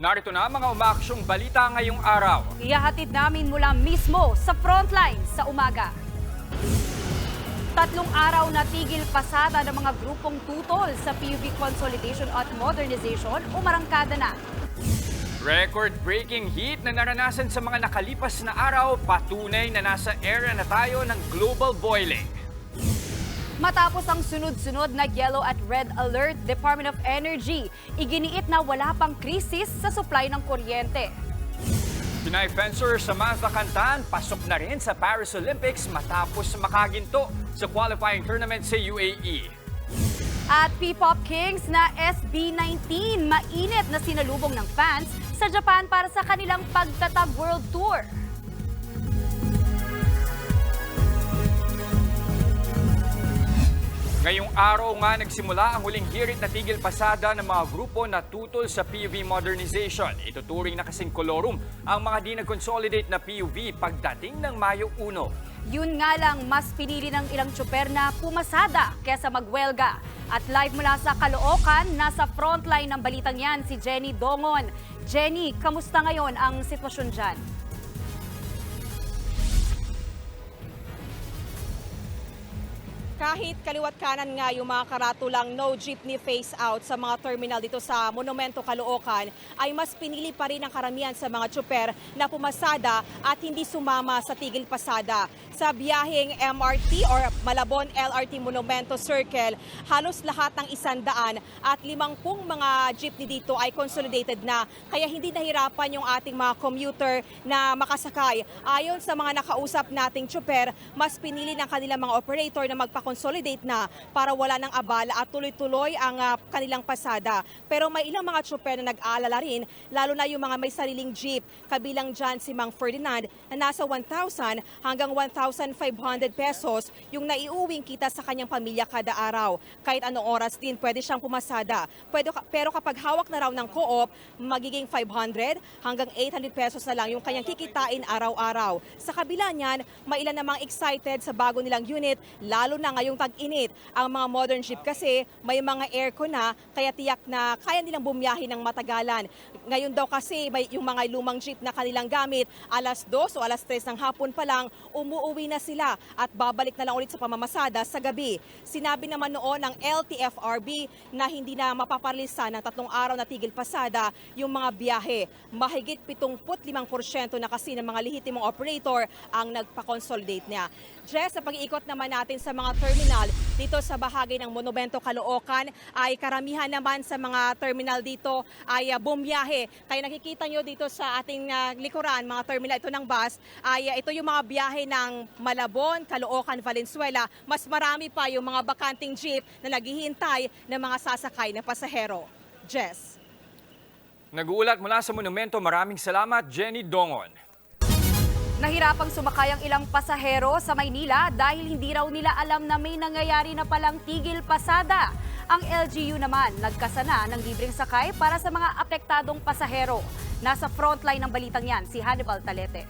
Narito na mga umaksyong balita ngayong araw. Iyahatid namin mula mismo sa frontline sa umaga. Tatlong araw na tigil pasada ng mga grupong tutol sa PUV Consolidation at Modernization umarangkada na. Record-breaking heat na naranasan sa mga nakalipas na araw, patunay na nasa era na tayo ng global boiling. Matapos ang sunod-sunod na yellow at red alert, Department of Energy iginiit na wala pang krisis sa supply ng kuryente. Pinay fencer Samantha Cantan pasok na rin sa Paris Olympics matapos makaginto sa qualifying tournament sa UAE. At P-Pop Kings na SB19 mainit na sinalubong ng fans sa Japan para sa kanilang pagtatag world tour. Ngayong araw nga nagsimula ang huling hirit na tigil pasada ng mga grupo na tutol sa PUV modernization. Ituturing na kasing kolorum ang mga di nag-consolidate na PUV pagdating ng Mayo 1. Yun nga lang, mas pinili ng ilang tsuper na pumasada kesa magwelga. At live mula sa Caloocan, nasa frontline ng balitang yan si Jenny Dongon. Jenny, kamusta ngayon ang sitwasyon dyan? Kahit kaliwat kanan nga yung mga karatulang no jeepney face out sa mga terminal dito sa Monumento Caloocan, ay mas pinili pa rin ang karamihan sa mga tsuper na pumasada at hindi sumama sa tigil pasada. Sa biyaheng MRT or Malabon LRT Monumento Circle, halos lahat ng isandaan at limangpung mga jeepney dito ay consolidated na kaya hindi nahirapan yung ating mga commuter na makasakay. Ayon sa mga nakausap nating tsuper, mas pinili ng kanilang mga operator na magpa-consolidate na para wala ng abala at tuloy-tuloy ang ah, kanilang pasada. Pero may ilang mga tsuper na nag-aalala rin, lalo na yung mga may sariling jeep. Kabilang dyan si Mang Ferdinand na nasa 1,000 hanggang 1,500 pesos yung naiuwing kita sa kanyang pamilya kada araw. Kahit anong oras din, pwede siyang pumasada. Pwede, pero kapag hawak na raw ng co-op, magiging 500 hanggang 800 pesos na lang yung kanyang kikitain araw-araw. Sa kabila niyan, may ilan namang excited sa bago nilang unit, lalo na ngayong tag-init. Ang mga modern jeep kasi may mga aircon na, kaya tiyak na kaya nilang bumiyahe ng matagalan. Ngayon daw kasi may yung mga lumang jeep na kanilang gamit, alas 2 o alas 3 ng hapon pa lang, umuuwi na sila at babalik na lang ulit sa pamamasada sa gabi. Sinabi naman noon ng LTFRB na hindi na mapaparlisa ng tatlong araw na tigil pasada yung mga biyahe. Mahigit 75% na kasi ng mga lehitimong operator ang nagpa-consolidate niya. Jess, sa pag-iikot naman natin sa mga terminal dito sa bahagi ng Monumento Caloocan ay karamihan naman sa mga terminal dito ay uh, bumiyahe. Kaya nakikita nyo dito sa ating ah, likuran, mga terminal ito ng bus, ay ah, ito yung mga biyahe ng Malabon, Caloocan, Valenzuela. Mas marami pa yung mga bakanting jeep na naghihintay ng mga sasakay na pasahero. Jess. Nag-uulat mula sa monumento, maraming salamat Jenny Dongon. Nahirapang sumakay ang ilang pasahero sa Maynila dahil hindi raw nila alam na may nangyayari na palang tigil pasada. Ang LGU naman nagkasana ng libreng sakay para sa mga apektadong pasahero. Nasa frontline ng balitang yan si Hannibal Talete.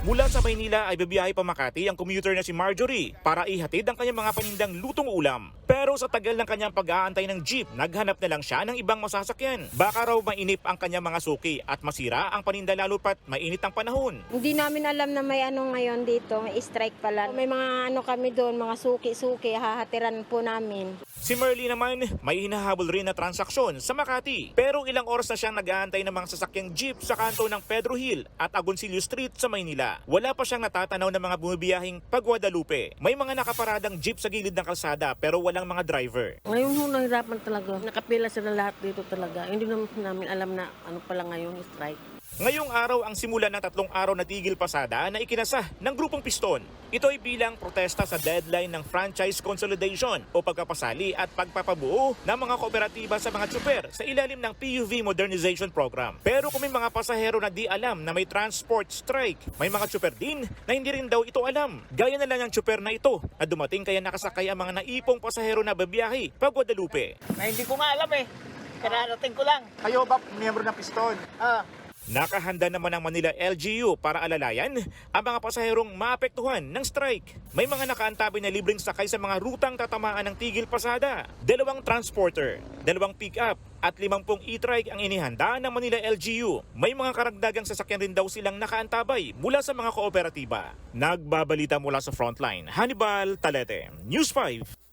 Mula sa Maynila ay bibiyahe pa Makati ang commuter na si Marjorie para ihatid ang kanyang mga panindang lutong ulam. Pero sa tagal ng kanyang pag-aantay ng jeep, naghanap na lang siya ng ibang masasakyan. Baka raw mainip ang kanyang mga suki at masira ang paninda lalo pat mainit ang panahon. Hindi namin alam na may ano ngayon dito, may strike pala. May mga ano kami doon, mga suki-suki, hahatiran po namin. Si Merly naman, may hinahabol rin na transaksyon sa Makati. Pero ilang oras na siyang nag-aantay ng mga sasakyang jeep sa kanto ng Pedro Hill at Agoncillo Street sa Maynila. Wala pa siyang natatanaw ng mga bumibiyahing pag Guadalupe. May mga nakaparadang jeep sa gilid ng kalsada pero walang mga driver. Ngayon ho, nahirapan talaga. Nakapila sila lahat dito talaga. Hindi naman namin alam na ano pala ngayon, strike. Ngayong araw ang simula ng tatlong araw na tigil pasada na ikinasa ng grupong Piston. Ito ay bilang protesta sa deadline ng franchise consolidation o pagkapasali at pagpapabuo ng mga kooperatiba sa mga tsuper sa ilalim ng PUV Modernization Program. Pero kung may mga pasahero na di alam na may transport strike, may mga tsuper din na hindi rin daw ito alam. Gaya na lang ng tsuper na ito na dumating kaya nakasakay ang mga naipong pasahero na babiyahe pag Guadalupe. na hindi ko nga alam eh. Kararating ko lang. Kayo ba miyembro ng piston? Ah, Nakahanda naman ang Manila LGU para alalayan ang mga pasaherong maapektuhan ng strike. May mga nakaantabi na libreng sakay sa mga rutang tatamaan ng tigil pasada. Dalawang transporter, dalawang pick-up at limampung e-trike ang inihanda ng Manila LGU. May mga karagdagang sasakyan rin daw silang nakaantabay mula sa mga kooperatiba. Nagbabalita mula sa frontline, Hannibal Talete, News 5.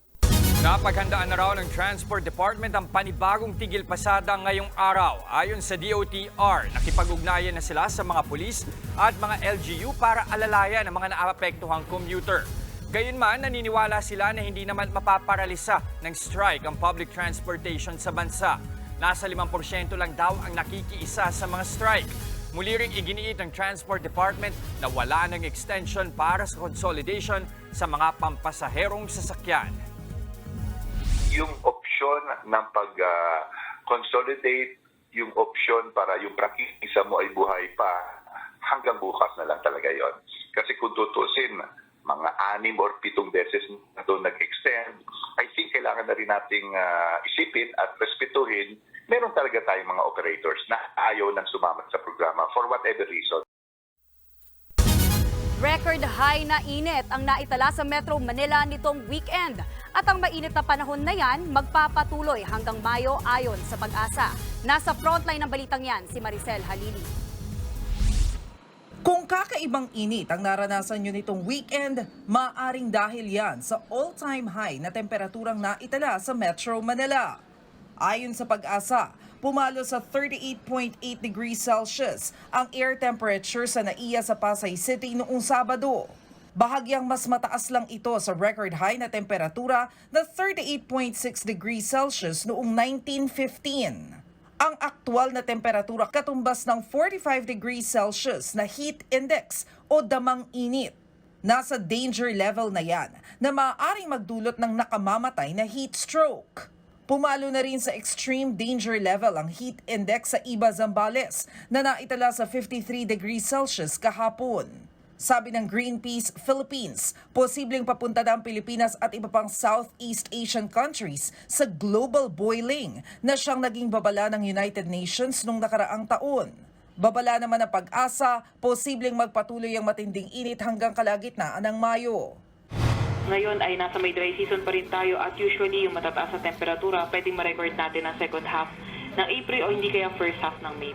Napaghandaan na raw ng Transport Department ang panibagong tigil pasada ngayong araw. Ayon sa DOTR, nakipag-ugnayan na sila sa mga pulis at mga LGU para alalayan ang mga naapektuhang commuter. Gayunman, naniniwala sila na hindi naman mapaparalisa ng strike ang public transportation sa bansa. Nasa 5% lang daw ang nakikiisa sa mga strike. Muli ring iginiit ng Transport Department na wala ng extension para sa consolidation sa mga pampasaherong sasakyan. Yung option ng pag-consolidate, yung option para yung prakisa mo ay buhay pa, hanggang bukas na lang talaga yon. Kasi kung tutusin, mga anim or pitong beses na doon nag-extend, I think kailangan na rin nating ah, isipin at respetuhin, meron talaga tayong mga operators na ayaw nang sumamat sa programa for whatever reason. Record high na init ang naitala sa Metro Manila nitong weekend. At ang mainit na panahon na yan magpapatuloy hanggang Mayo ayon sa pag-asa. Nasa frontline ng balitang yan si Maricel Halili. Kung kakaibang init ang naranasan nyo nitong weekend, maaring dahil yan sa all-time high na temperaturang naitala sa Metro Manila. Ayon sa pag-asa, pumalo sa 38.8 degrees Celsius ang air temperature sa NAIA sa Pasay City noong Sabado. Bahagyang mas mataas lang ito sa record high na temperatura na 38.6 degrees Celsius noong 1915. Ang aktual na temperatura katumbas ng 45 degrees Celsius na heat index o damang init. Nasa danger level na yan na maaaring magdulot ng nakamamatay na heat stroke. Pumalo na rin sa extreme danger level ang heat index sa Iba Zambales na naitala sa 53 degrees Celsius kahapon. Sabi ng Greenpeace Philippines, posibleng papunta na ang Pilipinas at iba pang Southeast Asian countries sa global boiling na siyang naging babala ng United Nations nung nakaraang taon. Babala naman ang pag-asa, posibleng magpatuloy ang matinding init hanggang kalagitnaan ng Mayo. Ngayon ay nasa may dry season pa rin tayo at usually yung matataas na temperatura pwedeng ma-record natin ang second half ng April o hindi kaya first half ng May.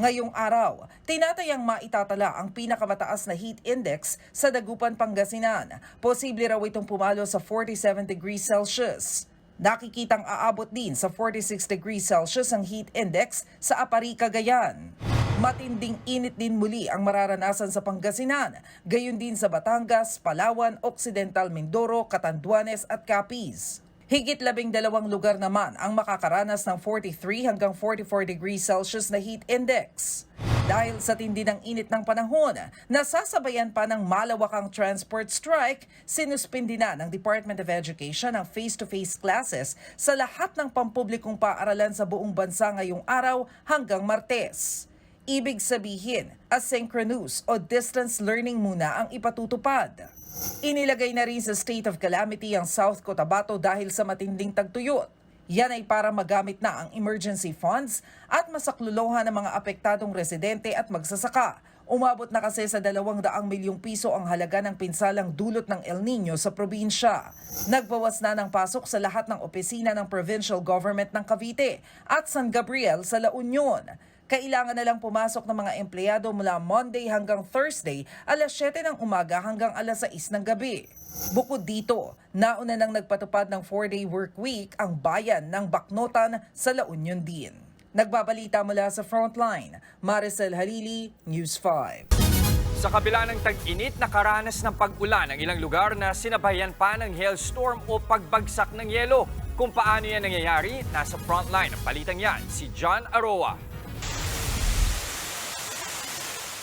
Ngayong araw, tinatayang maitatala ang pinakamataas na heat index sa Dagupan, Pangasinan. Posible raw itong pumalo sa 47 degrees Celsius. Nakikitang aabot din sa 46 degrees Celsius ang heat index sa Apari, Cagayan. Matinding init din muli ang mararanasan sa Pangasinan, gayon din sa Batangas, Palawan, Occidental Mindoro, Catanduanes at Capiz. Higit labing dalawang lugar naman ang makakaranas ng 43 hanggang 44 degrees Celsius na heat index. Dahil sa tindi ng init ng panahon, nasasabayan pa ng malawakang transport strike, sinuspindi na ng Department of Education ang face-to-face classes sa lahat ng pampublikong paaralan sa buong bansa ngayong araw hanggang Martes. Ibig sabihin, asynchronous o distance learning muna ang ipatutupad. Inilagay na rin sa state of calamity ang South Cotabato dahil sa matinding tagtuyot. Yan ay para magamit na ang emergency funds at masakluluhan ng mga apektadong residente at magsasaka. Umabot na kasi sa 200 milyong piso ang halaga ng pinsalang dulot ng El Nino sa probinsya. Nagbawas na ng pasok sa lahat ng opisina ng provincial government ng Cavite at San Gabriel sa La Union. Kailangan na lang pumasok ng mga empleyado mula Monday hanggang Thursday, alas 7 ng umaga hanggang alas 6 ng gabi. Bukod dito, nauna nang nagpatupad ng 4-day work week ang bayan ng Baknotan sa La Union din. Nagbabalita mula sa Frontline, Maricel Halili, News 5. Sa kabila ng tag-init, nakaranas ng pag-ulan ang ilang lugar na sinabayan pa ng hailstorm o pagbagsak ng yelo. Kung paano yan nangyayari, nasa frontline ng palitang yan, si John Aroa.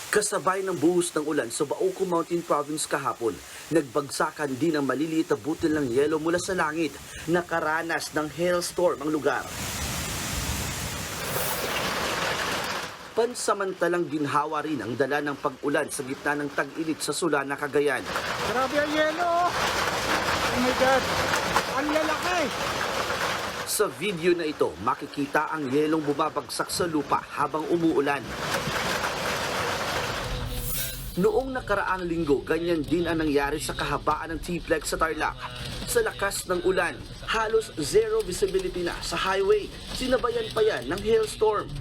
Kasabay ng buhos ng ulan sa Bauco Mountain Province kahapon, nagbagsakan din ang maliliit na butil ng yelo mula sa langit. Nakaranas ng hailstorm ang lugar. Pansamantalang ginhawa rin ang dala ng pag-ulan sa gitna ng tag-init sa Sulana, Cagayan. Grabe ang yelo! Oh my God! Ang lalaki! Sa video na ito, makikita ang yelong bumabagsak sa lupa habang umuulan. Noong nakaraang linggo, ganyan din ang nangyari sa kahabaan ng T-Plex sa Tarlac. Sa lakas ng ulan, halos zero visibility na sa highway. Sinabayan pa yan ng hailstorm.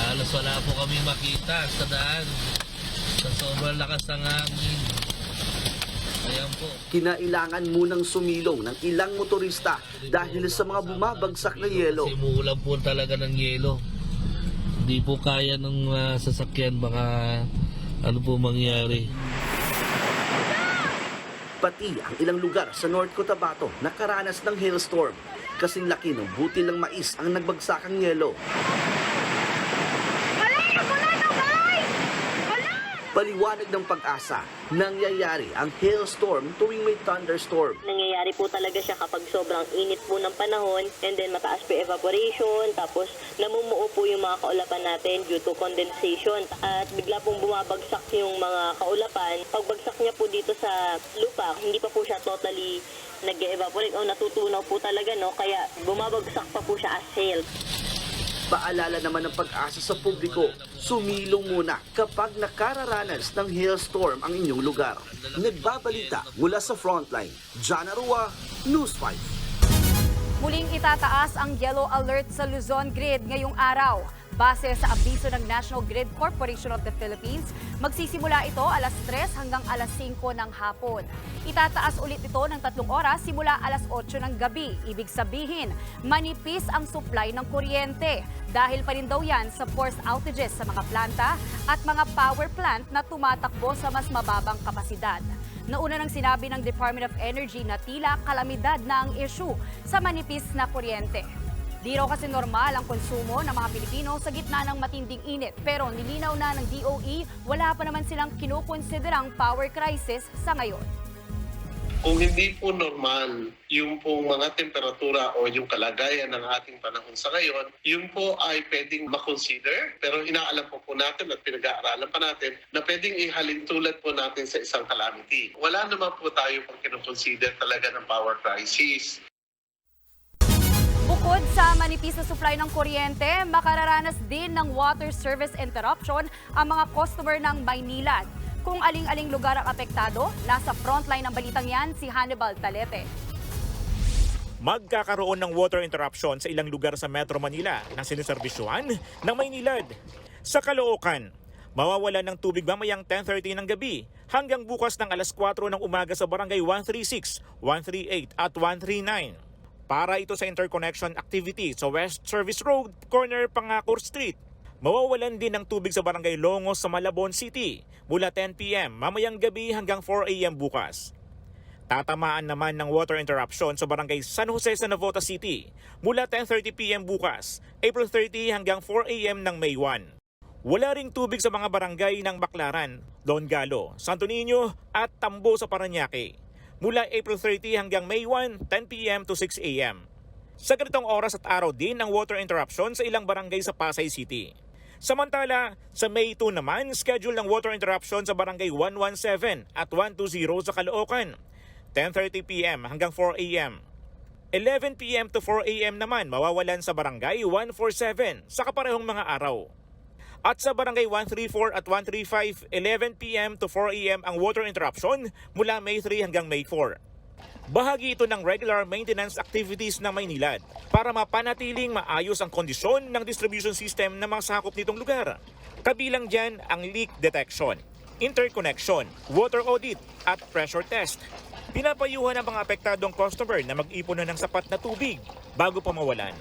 Halos wala po kami makita sa daan. Sa sobrang lakas ng hangin. Ayan po. Kinailangan munang sumilong ng ilang motorista dahil sa mga bumabagsak na yelo. Simulan po talaga ng yelo. Hindi po kaya ng ah, sasakyan baka ano po mangyari. Pati ang ilang lugar sa North Cotabato nakaranas ng hailstorm. Kasing laki ng butil ng mais ang nagbagsakang yelo. Paliwanag ng pag-asa, nangyayari ang hailstorm tuwing may thunderstorm. Nangyayari po talaga siya kapag sobrang init po ng panahon and then mataas po evaporation tapos namumuo po yung mga kaulapan natin due to condensation at bigla pong bumabagsak yung mga kaulapan. Pagbagsak niya po dito sa lupa, hindi pa po siya totally nag-evaporate o natutunaw po talaga no kaya bumabagsak pa po siya as hail. Paalala naman ng pag-asa sa publiko, sumilong muna kapag nakararanas ng hailstorm ang inyong lugar. Nagbabalita mula sa frontline, Jana Rua, News 5. Muling itataas ang yellow alert sa Luzon Grid ngayong araw. Base sa abiso ng National Grid Corporation of the Philippines, magsisimula ito alas 3 hanggang alas 5 ng hapon. Itataas ulit ito ng tatlong oras simula alas 8 ng gabi. Ibig sabihin, manipis ang supply ng kuryente. Dahil pa rin daw yan sa forced outages sa mga planta at mga power plant na tumatakbo sa mas mababang kapasidad. Nauna nang sinabi ng Department of Energy na tila kalamidad na ang issue sa manipis na kuryente. Di raw kasi normal ang konsumo ng mga Pilipino sa gitna ng matinding init. Pero nilinaw na ng DOE, wala pa naman silang kinukonsiderang power crisis sa ngayon. Kung hindi po normal yung pong mga temperatura o yung kalagayan ng ating panahon sa ngayon, yun po ay pwedeng makonsider. Pero inaalam po po natin at pinag-aaralan pa natin na pwedeng ihalin tulad po natin sa isang calamity. Wala naman po tayo pang kinoconsider talaga ng power crisis. Sa manipis na supply ng kuryente, makararanas din ng water service interruption ang mga customer ng Maynilad. Kung aling-aling lugar ang apektado, nasa frontline ng balitang yan si Hannibal Talete. Magkakaroon ng water interruption sa ilang lugar sa Metro Manila na sinuserbisyuhan ng Maynilad. Sa Caloocan, mawawalan ng tubig mamayang 10.30 ng gabi hanggang bukas ng alas 4 ng umaga sa barangay 136, 138 at 139. Para ito sa interconnection activity sa West Service Road, corner Pangakor Street. Mawawalan din ng tubig sa barangay Longos sa Malabon City mula 10pm mamayang gabi hanggang 4am bukas. Tatamaan naman ng water interruption sa barangay San Jose sa Navota City mula 10.30pm bukas, April 30 hanggang 4am ng May 1. Wala ring tubig sa mga barangay ng Baclaran, Don Galo, Santo Niño at Tambo sa Paranaque mula April 30 hanggang May 1, 10pm to 6am. Sa ganitong oras at araw din ang water interruption sa ilang barangay sa Pasay City. Samantala, sa May 2 naman, schedule ng water interruption sa barangay 117 at 120 sa Caloocan. 10.30pm hanggang 4am. 11pm to 4am naman mawawalan sa barangay 147 sa kaparehong mga araw. At sa barangay 134 at 135, 11pm to 4am ang water interruption mula May 3 hanggang May 4. Bahagi ito ng regular maintenance activities ng Maynilad para mapanatiling maayos ang kondisyon ng distribution system ng mga sakop nitong lugar. Kabilang dyan ang leak detection, interconnection, water audit at pressure test. Pinapayuhan ang mga apektadong customer na mag-ipon na ng sapat na tubig bago pa mawalan.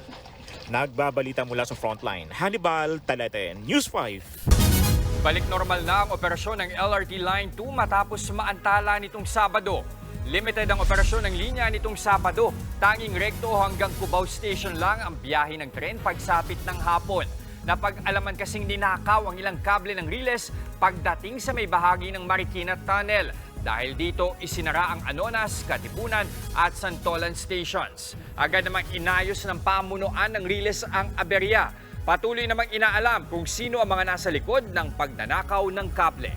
Nagbabalita mula sa frontline, Hannibal Talete, News 5. Balik normal na ang operasyon ng LRT Line 2 matapos maantala nitong Sabado. Limited ang operasyon ng linya nitong Sabado. Tanging rekto hanggang Cubao Station lang ang biyahe ng tren pagsapit ng hapon. Napag-alaman kasing ninakaw ang ilang kable ng riles pagdating sa may bahagi ng Marikina Tunnel. Dahil dito, isinara ang Anonas, Katipunan at Santolan stations. Agad namang inayos ng pamunuan ng riles ang aberya. Patuloy namang inaalam kung sino ang mga nasa likod ng pagnanakaw ng kable.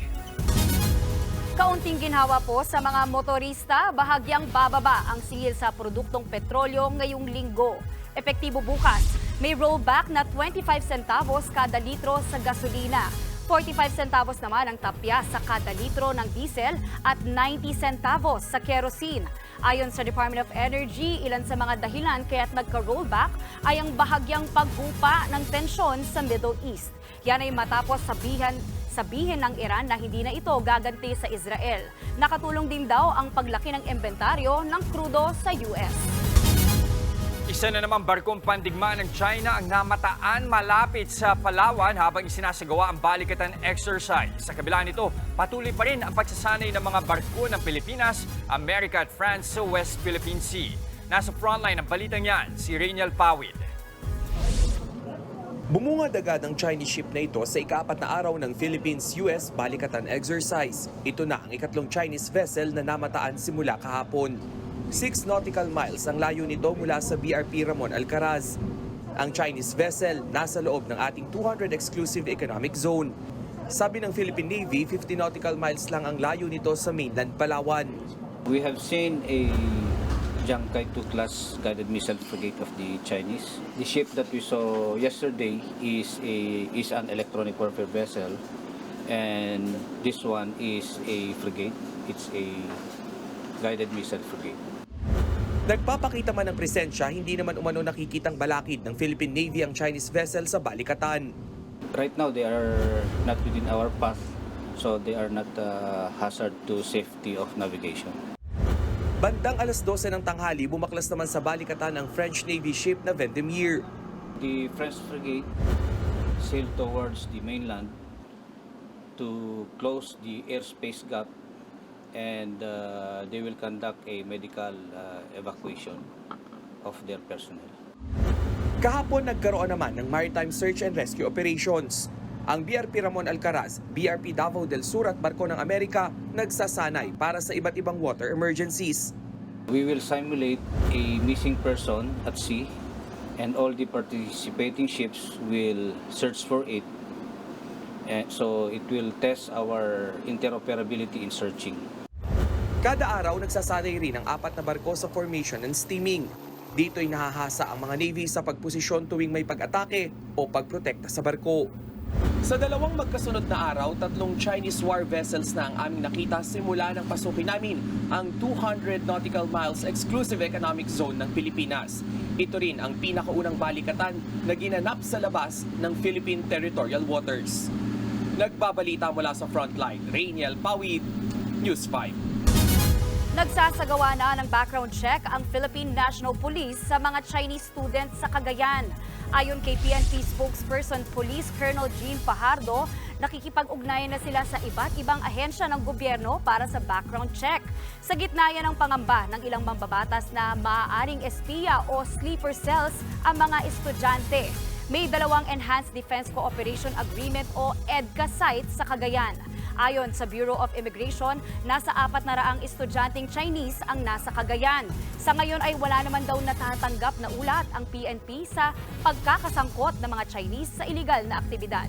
Kaunting ginhawa po sa mga motorista, bahagyang bababa ang singil sa produktong petrolyo ngayong linggo. Epektibo bukas, may rollback na 25 centavos kada litro sa gasolina. 45 centavos naman ang tapya sa kada litro ng diesel at 90 centavos sa kerosene. Ayon sa Department of Energy, ilan sa mga dahilan kaya't nagka-rollback ay ang bahagyang paghupa ng tensyon sa Middle East. Yan ay matapos sabihan sabihin ng Iran na hindi na ito gaganti sa Israel. Nakatulong din daw ang paglaki ng inventaryo ng krudo sa US. Isa na naman barkong pandigma ng China ang namataan malapit sa Palawan habang isinasagawa ang balikatan exercise. Sa kabila nito, patuloy pa rin ang pagsasanay ng mga barko ng Pilipinas, Amerika at France sa West Philippine Sea. Nasa frontline ng balitang yan, si Rainiel Pawid. Bumungad agad ang Chinese ship na ito sa ikaapat na araw ng Philippines-US Balikatan Exercise. Ito na ang ikatlong Chinese vessel na namataan simula kahapon. 6 nautical miles ang layo nito mula sa BRP Ramon Alcaraz. Ang Chinese vessel nasa loob ng ating 200 exclusive economic zone. Sabi ng Philippine Navy, 50 nautical miles lang ang layo nito sa mainland Palawan. We have seen a Jiangkai 2 class guided missile frigate of the Chinese. The ship that we saw yesterday is a is an electronic warfare vessel and this one is a frigate. It's a guided missile frigate. Nagpapakita man ng presensya, hindi naman umano nakikitang balakid ng Philippine Navy ang Chinese vessel sa Balikatan. Right now they are not within our path so they are not a hazard to safety of navigation. Bandang alas 12 ng tanghali, bumaklas naman sa Balikatan ang French Navy ship na Vendemier. The French frigate sailed towards the mainland to close the airspace gap and uh, they will conduct a medical uh, evacuation of their personnel. Kahapon nagkaroon naman ng maritime search and rescue operations. Ang BRP Ramon Alcaraz, BRP Davao del Sur at Barko ng Amerika nagsasanay para sa iba't ibang water emergencies. We will simulate a missing person at sea and all the participating ships will search for it. And so it will test our interoperability in searching. Kada araw nagsasanay rin ang apat na barko sa formation and steaming. Dito'y nahahasa ang mga Navy sa pagposisyon tuwing may pag-atake o pagprotekta sa barko. Sa dalawang magkasunod na araw, tatlong Chinese war vessels na ang aming nakita simula ng pasukin namin ang 200 nautical miles exclusive economic zone ng Pilipinas. Ito rin ang pinakaunang balikatan na ginanap sa labas ng Philippine territorial waters. Nagbabalita mula sa frontline, Rainiel Pawid, News 5. Nagsasagawa na ng background check ang Philippine National Police sa mga Chinese students sa Cagayan. Ayon kay PNP spokesperson Police Colonel Jean Fajardo, nakikipag-ugnayan na sila sa iba't ibang ahensya ng gobyerno para sa background check. Sa gitna yan ng pangamba ng ilang mambabatas na maaaring espiya o sleeper cells ang mga estudyante. May dalawang Enhanced Defense Cooperation Agreement o EDCA sites sa Cagayan. Ayon sa Bureau of Immigration, nasa apat na raang estudyanteng Chinese ang nasa Cagayan. Sa ngayon ay wala naman daw natatanggap na ulat ang PNP sa pagkakasangkot ng mga Chinese sa iligal na aktibidad.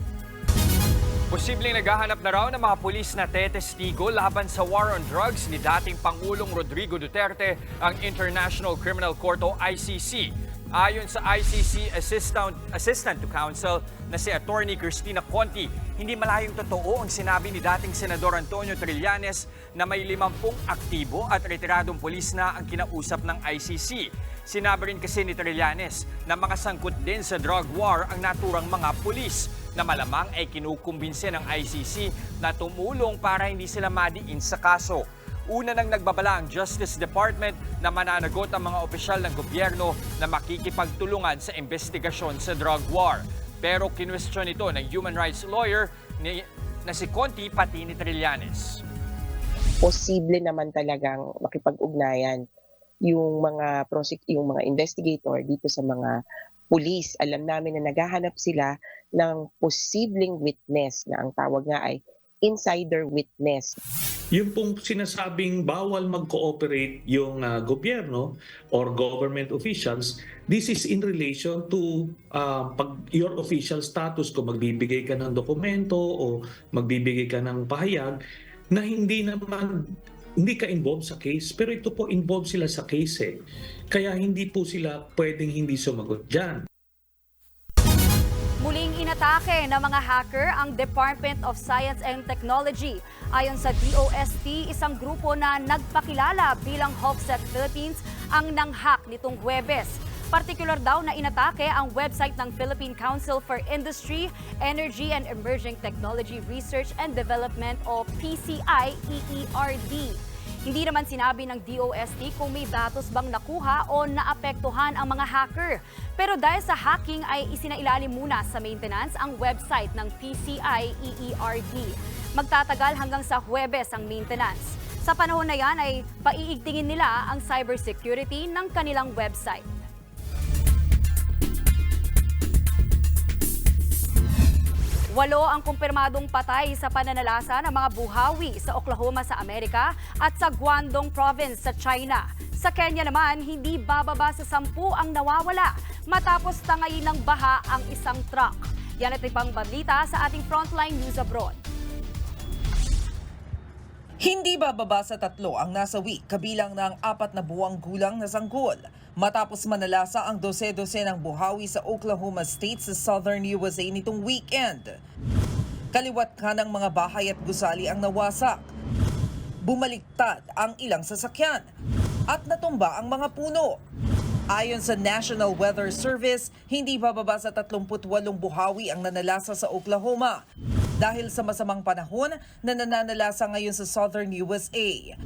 Posibleng naghahanap na raw ng mga pulis na tetestigo laban sa war on drugs ni dating Pangulong Rodrigo Duterte ang International Criminal Court o ICC. Ayon sa ICC Assistant, Assistant to Counsel na si Attorney Cristina Conti, hindi malayong totoo ang sinabi ni dating Senador Antonio Trillanes na may 50 aktibo at retiradong pulis na ang kinausap ng ICC. Sinabi rin kasi ni Trillanes na mga sangkot din sa drug war ang naturang mga pulis na malamang ay kinukumbinse ng ICC na tumulong para hindi sila madiin sa kaso. Una nang nagbabala ang Justice Department na mananagot ang mga opisyal ng gobyerno na makikipagtulungan sa investigasyon sa drug war. Pero kinwestiyon ito ng human rights lawyer ni, na si Conti pati ni Trillanes. Posible naman talagang makipag-ugnayan yung mga prosec- yung mga investigator dito sa mga pulis. Alam namin na naghahanap sila ng posibleng witness na ang tawag nga ay insider witness. Yung pong sinasabing bawal mag-cooperate yung ah, gobyerno or government officials, this is in relation to ah, pag your official status kung magbibigay ka ng dokumento o magbibigay ka ng pahayag na hindi naman hindi ka involved sa case, pero ito po involved sila sa case eh. Kaya hindi po sila pwedeng hindi sumagot dyan. Inatake ng mga hacker ang Department of Science and Technology. Ayon sa DOST, isang grupo na nagpakilala bilang Hogsett Philippines ang nanghack nitong Huwebes. Partikular daw na inatake ang website ng Philippine Council for Industry, Energy and Emerging Technology Research and Development o PCI EERD. Hindi naman sinabi ng DOST kung may datos bang nakuha o naapektuhan ang mga hacker. Pero dahil sa hacking ay isinailalim muna sa maintenance ang website ng PCI EERD. Magtatagal hanggang sa Huwebes ang maintenance. Sa panahon na yan ay paiigtingin nila ang cybersecurity ng kanilang website. Walo ang kumpirmadong patay sa pananalasa ng mga buhawi sa Oklahoma sa Amerika at sa Guangdong Province sa China. Sa Kenya naman, hindi bababa sa sampu ang nawawala matapos tangayin ng baha ang isang truck. Yan at ibang balita sa ating Frontline News Abroad. Hindi bababa sa tatlo ang nasawi kabilang ng apat na buwang gulang na sanggol matapos manalasa ang dose-dose ng buhawi sa Oklahoma State sa southern USA nitong weekend. Kaliwat ka ng mga bahay at gusali ang nawasak. Bumaliktad ang ilang sasakyan at natumba ang mga puno. Ayon sa National Weather Service, hindi bababa sa 38 buhawi ang nanalasa sa Oklahoma dahil sa masamang panahon na nananalasa ngayon sa southern USA.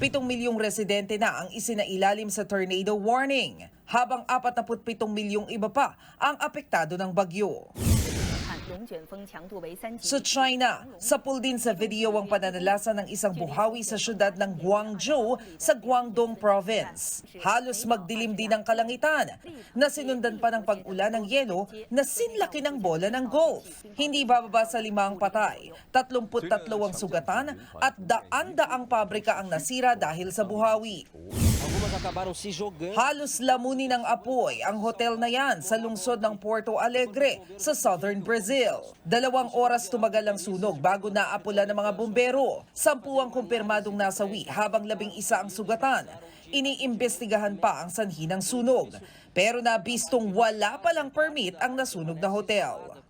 Pitong milyong residente na ang isinailalim sa tornado warning, habang 47 milyong iba pa ang apektado ng bagyo. Sa China, sapul din sa video ang pananalasa ng isang buhawi sa syudad ng Guangzhou sa Guangdong Province. Halos magdilim din ang kalangitan na sinundan pa ng pag-ulan ng yelo na sinlaki ng bola ng golf. Hindi bababa sa lima ang patay, 33 ang sugatan at daan-daang pabrika ang nasira dahil sa buhawi. Halos lamunin ng apoy ang hotel na yan sa lungsod ng Porto Alegre sa southern Brazil. Dalawang oras tumagal ang sunog bago naapula ng mga bumbero. Sampu ang kumpirmadong nasawi habang labing isa ang sugatan. Iniimbestigahan pa ang sanhi ng sunog. Pero nabistong wala palang permit ang nasunog na hotel.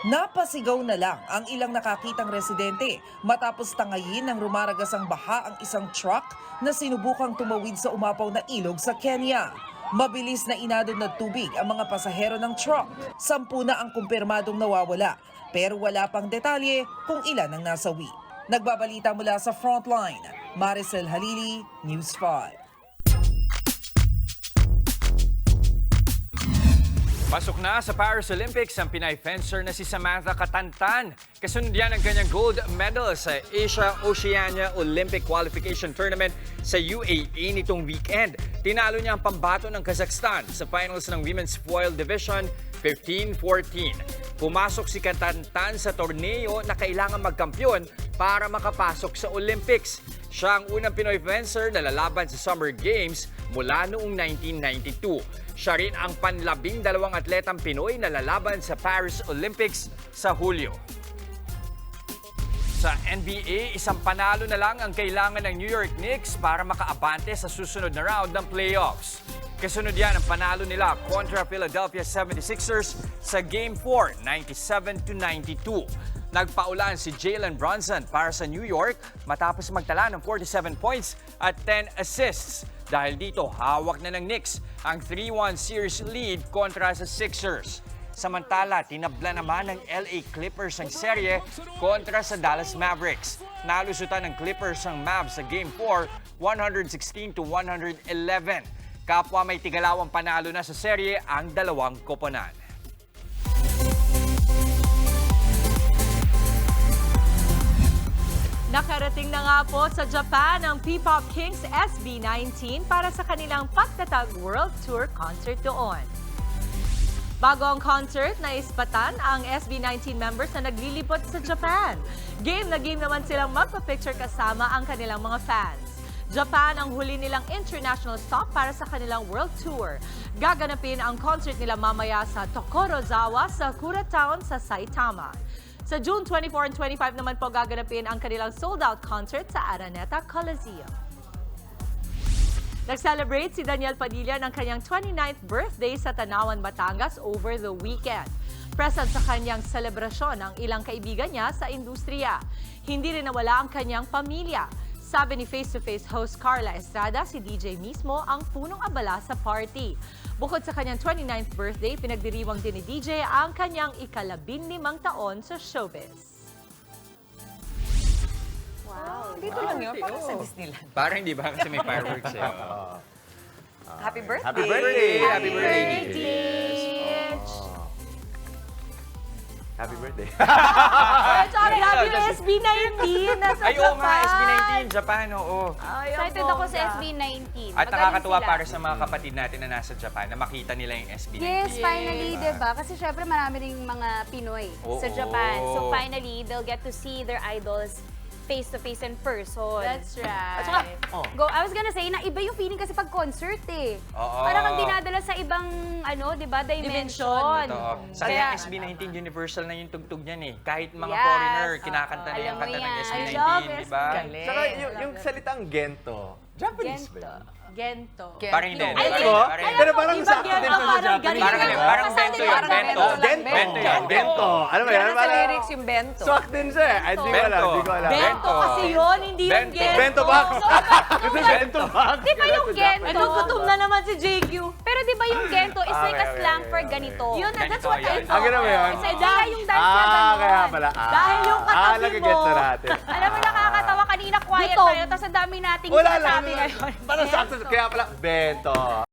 Napasigaw na lang ang ilang nakakitang residente matapos tangayin ng rumaragasang baha ang isang truck na sinubukang tumawid sa umapaw na ilog sa Kenya. Mabilis na inadod na tubig ang mga pasahero ng truck. Sampu na ang kumpirmadong nawawala pero wala pang detalye kung ilan ang nasawi. Nagbabalita mula sa Frontline, Maricel Halili, News 5. Pasok na sa Paris Olympics ang Pinay fencer na si Samantha Katantan. Kasunod yan ang kanyang gold medal sa Asia Oceania Olympic Qualification Tournament sa UAE nitong weekend. Tinalo niya ang pambato ng Kazakhstan sa finals ng Women's Foil Division 15-14. Pumasok si Katantan sa torneo na kailangan magkampiyon para makapasok sa Olympics. Siya ang unang Pinoy fencer na lalaban sa Summer Games mula noong 1992. Siya rin ang panlabing dalawang atletang Pinoy na lalaban sa Paris Olympics sa Hulyo. Sa NBA, isang panalo na lang ang kailangan ng New York Knicks para makaabante sa susunod na round ng playoffs. Kasunod yan ang panalo nila kontra Philadelphia 76ers sa Game 4, 97-92. Nagpaulan si Jalen Brunson para sa New York matapos magtala ng 47 points at 10 assists. Dahil dito, hawak na ng Knicks ang 3-1 series lead kontra sa Sixers. Samantala, tinabla naman ng LA Clippers ang serye kontra sa Dallas Mavericks. Nalusutan ng Clippers ang Mavs sa Game 4, 116 to 111. Kapwa may tigalawang panalo na sa serye ang dalawang koponan. Nakarating na nga po sa Japan ang P-Pop Kings SB19 para sa kanilang pagtatag World Tour concert doon. Bago ang concert, naispatan ang SB19 members na naglilibot sa Japan. Game na game naman silang magpa-picture kasama ang kanilang mga fans. Japan ang huli nilang international stop para sa kanilang world tour. Gaganapin ang concert nila mamaya sa Tokorozawa sa Kura Town sa Saitama. Sa June 24 and 25 naman po gaganapin ang kanilang sold-out concert sa Araneta Coliseum. Nag-celebrate si Daniel Padilla ng kanyang 29th birthday sa Tanawan, Batangas over the weekend. Present sa kanyang selebrasyon ang ilang kaibigan niya sa industriya. Hindi rin nawala ang kanyang pamilya. Sabi ni face-to-face host Carla Estrada, si DJ mismo ang punong abala sa party. Bukod sa kanyang 29th birthday, pinagdiriwang din ni DJ ang kanyang ikalabing limang taon sa showbiz. Wow. Dito lang yun, parang sa Disneyland. Parang hindi ba kasi may fireworks eh. Happy birthday! Happy birthday! Happy birthday! Happy birthday. Saka grabe yung SB19 nasa Ay, oo nga, Japan. SB19, Japan, oo. Ay, ang Excited ako sa bongga. SB19. At Magaling nakakatuwa sila. para sa mga kapatid natin na nasa Japan na makita nila yung SB19. Yes, finally, di ba? Kasi syempre marami ring mga Pinoy sa Oo. Japan. So finally, they'll get to see their idols face-to-face and person. That's right. At saka, Oh. go, I was gonna say na iba yung feeling kasi pag concert eh. Oo. Parang kang dinadala sa ibang, ano, di ba, dimension. Totoo. Sa Kaya- SB19, universal na yung tugtog niyan eh. Kahit mga Yes. foreigner, kinakanta na yung mo kanta ng yan. SB19, I love di ba? Galing. Saka yung, yung salitang gento, Japanese ba yun? Gento. Parang hindi. Ay, Parang- hindi. parang- Pero parang sakto yan, din ah, sa parang Japanese. ganito. Parang, parang bento yun, Parang bento. Gento. Bento yan. Gento. Ano ba yan? Sa Parang- lyrics yung bento. Swak din siya eh. Ay, di ko alam, di ko alam. Bento kasi yun, hindi yung Bento. gento. Bento box. Kasi bento box. Di ba yung gento? Ito, gutom na naman si JQ. Pero di ba yung gento is like a slang for ganito? Yun, that's what I thought. Ah, ganun ba yun? Kaya yung dance na Ah, ganon. kaya pala. Ah, Dahil yung katabi Ah, nag-get na mo. natin. Alam mo, nakakatawa kanina quiet Gutom. tayo, tapos ang dami nating Wala lang. sinasabi ngayon. Parang sakto. Kaya pala, bento.